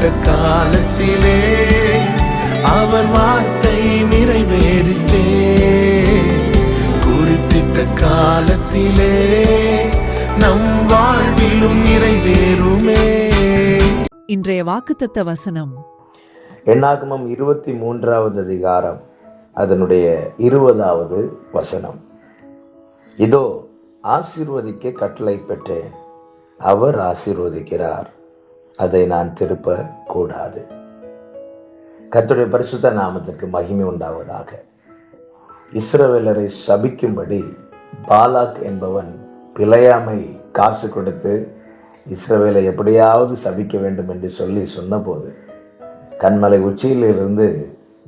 குறித்திட்ட காலத்திலே அவர் வார்த்தை நிறைவேறிற்றே. குறித்திட்ட காலத்திலே நம் வாழ்விலும் நிறைவேறுமே. இன்றைய வாக்குத்தத்த வசனம். எண்ணாகமம் இருபத்தி மூன்றாவது அதிகாரம் அதனுடைய இருபதாவது வசனம். இதோ ஆசீர்வதிக்க கட்டளை பெற்றேன். அவர் ஆசீர்வதிக்கிறார். அதை நான் திருப்ப கூடாது கத்துடைய பரிசுத்த நாமத்திற்கு மகிமை உண்டாவதாக. இஸ்ரவேலரை சபிக்கும்படி பாலாக் என்பவன் பிழையாமை காசு கொடுத்து இஸ்ரவேலை எப்படியாவது சபிக்க வேண்டும் என்று சொல்லி சொன்னபோது கண்மலை உச்சியிலிருந்து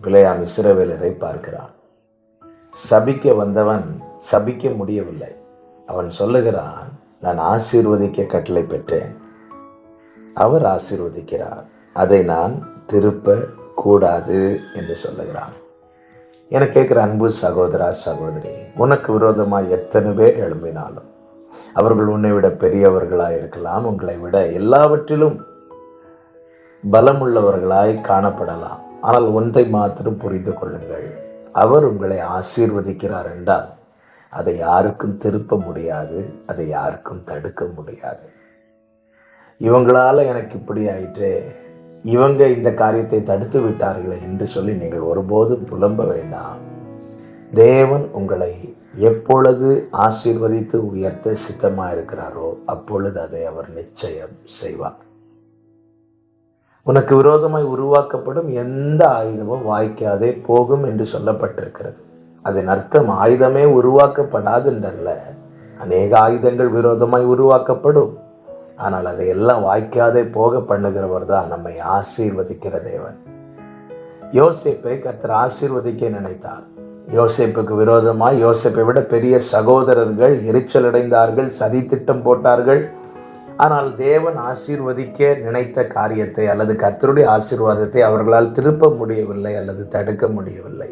பிழையாம் இஸ்ரவேலரை பார்க்கிறான். சபிக்க வந்தவன் சபிக்க முடியவில்லை. அவன் சொல்லுகிறான் நான் ஆசீர்வதிக்க கட்டளை பெற்றேன். அவர் ஆசீர்வதிக்கிறார். அதை நான் திருப்ப கூடாது என்று சொல்லுகிறான் என கேட்குற அன்பு சகோதரா சகோதரி உனக்கு விரோதமாக எத்தனை பேர் எழும்பினாலும் அவர்கள் உன்னை விட பெரியவர்களாக இருக்கலாம் உங்களை விட எல்லாவற்றிலும் பலமுள்ளவர்களாய் காணப்படலாம். ஆனால் ஒன்றை மாத்திரம் புரிந்து கொள்ளுங்கள் அவர் உங்களை ஆசீர்வதிக்கிறார் என்றால் அதை யாருக்கும் திருப்ப முடியாது அதை யாருக்கும் தடுக்க முடியாது. இவங்களால் எனக்கு இப்படி ஆயிற்றே. இவங்க இந்த காரியத்தை தடுத்து விட்டார்களே என்று சொல்லி நீங்கள் ஒருபோதும் புலம்ப வேண்டாம். தேவன் உங்களை எப்பொழுது ஆசீர்வதித்து உயர்த்த சித்தமாக இருக்கிறாரோ அப்பொழுது அதை அவர் நிச்சயம் செய்வார். உனக்கு விரோதமாய் உருவாக்கப்படும் எந்த ஆயுதமும் வாய்க்காதே போகும் என்று சொல்லப்பட்டிருக்கிறது. அதன் அர்த்தம் ஆயுதமே உருவாக்கப்படாது என்றல்ல அநேக ஆயுதங்கள் விரோதமாய் உருவாக்கப்படும். ஆனால் அதையெல்லாம் வாய்க்காதே போக பண்ணுகிறவர் தான் நம்மை ஆசீர்வதிக்கிற தேவன். யோசேப்பை கத்தர் ஆசீர்வதிக்க நினைத்தார். யோசேப்புக்கு விரோதமாக யோசிப்பை விட பெரிய சகோதரர்கள் எரிச்சல் அடைந்தார்கள் சதி திட்டம் போட்டார்கள். ஆனால் தேவன் ஆசீர்வதிக்க நினைத்த காரியத்தை அல்லது கத்தருடைய ஆசீர்வாதத்தை அவர்களால் திருப்ப முடியவில்லை அல்லது தடுக்க முடியவில்லை.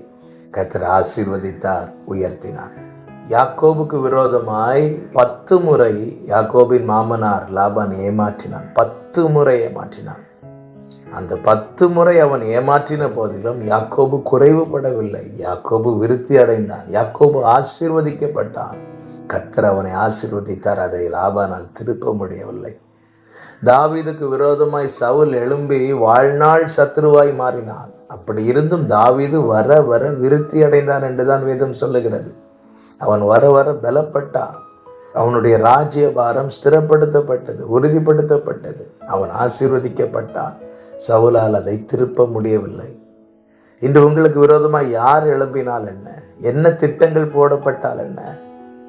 கத்தர் ஆசீர்வதித்தார் உயர்த்தினார். யாக்கோபுக்கு விரோதமாய் பத்து முறை யாக்கோபின் மாமனார் லாபான் ஏமாற்றினான். பத்து முறை ஏமாற்றினான். அந்த பத்து முறை அவன் ஏமாற்றின போதிலும் யாக்கோபு குறைவுபடவில்லை. யாக்கோபு விருத்தி அடைந்தான். யாக்கோபு ஆசீர்வதிக்கப்பட்டான். கத்தர் அவனை ஆசீர்வதித்தார். அதை லாபானால் திருப்ப முடியவில்லை. தாவீதுக்கு விரோதமாய் சவுல் எழும்பி வாழ்நாள் சத்ருவாய் மாறினான். அப்படி இருந்தும் தாவீது வர வர விருத்தி அடைந்தான் என்றுதான் வேதம் சொல்லுகிறது. அவன் வர வர பலப்பட்டான். அவனுடைய ராஜ்ய பாரம் ஸ்திரப்படுத்தப்பட்டது உறுதிப்படுத்தப்பட்டது. அவன் ஆசீர்வதிக்கப்பட்டான். சவுலால் அதை திருப்ப முடியவில்லை. இன்று உங்களுக்கு விரோதமாக யார் எழும்பினால் என்ன? என்ன திட்டங்கள் போடப்பட்டால் என்ன?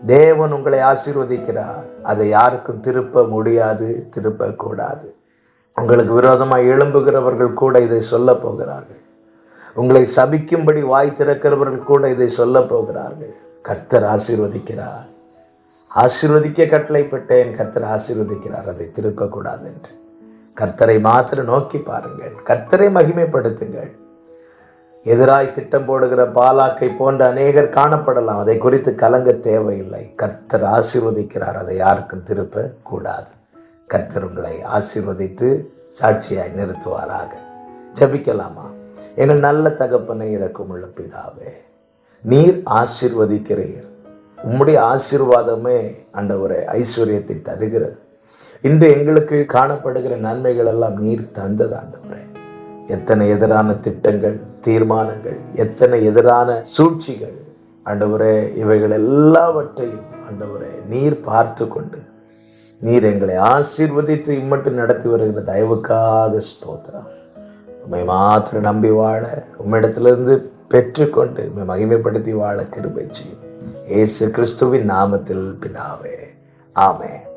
தேவன் உங்களை ஆசீர்வதிக்கிறார். அதை யாருக்கும் திருப்ப முடியாது திருப்பக்கூடாது. உங்களுக்கு விரோதமாக எழும்புகிறவர்கள் கூட இதை சொல்ல போகிறார்கள். உங்களை சபிக்கும்படி வாய் திறக்கிறவர்கள் கூட இதை சொல்ல போகிறார்கள். கர்த்தர் ஆசீர்வதிக்கிறார். ஆசீர்வதிக்க கட்டளைப்பட்டேன் கர்த்தர் ஆசீர்வதிக்கிறார். அதை திருப்பக்கூடாது என்று கர்த்தரை மாத்திரம் நோக்கி பாருங்கள். கர்த்தரை மகிமைப்படுத்துங்கள். எதிராய் திட்டம் போடுகிற பாலாக்கை போன்ற அநேகர் காணப்படலாம். அதை குறித்து கலங்க தேவையில்லை. கர்த்தர் ஆசீர்வதிக்கிறார். அதை யாருக்கும் திருப்ப கூடாது கர்த்தர் உங்களை ஆசீர்வதித்து சாட்சியாய் நிறுத்துவாராக. ஜபிக்கலாமா? எங்கள் நல்ல தகப்பனை உள்ள பிதாவே. நீர் ஆசிர்வதிக்கிறீர். உம்முடைய ஆசீர்வாதமே ஆண்டவரே ஐஸ்வர்யத்தை தருகிறது. இன்று எங்களுக்கு காணப்படுகிற நன்மைகள் எல்லாம் நீர் தந்தது ஆண்டவரே. எத்தனை எதிரான திட்டங்கள் தீர்மானங்கள் எத்தனை எதிரான சூழ்ச்சிகள். ஆண்டவரே இவைகள் எல்லாவற்றையும் ஆண்டவரே நீர் பார்த்து கொண்டு நீர் எங்களை ஆசீர்வதித்து இம்மட்டும் நடத்தி வருகிற தயவுக்காக ஸ்தோத்திரம். உண்மை மாத்திரம் நம்பி வாழ உம்மிடத்திலிருந்து பெற்றுக்கொண்டு மகிமைப்படுத்தி வாழ கிருபை செய்யும். ஏசு கிறிஸ்துவின் நாமத்தில் பிதாவே. ஆமே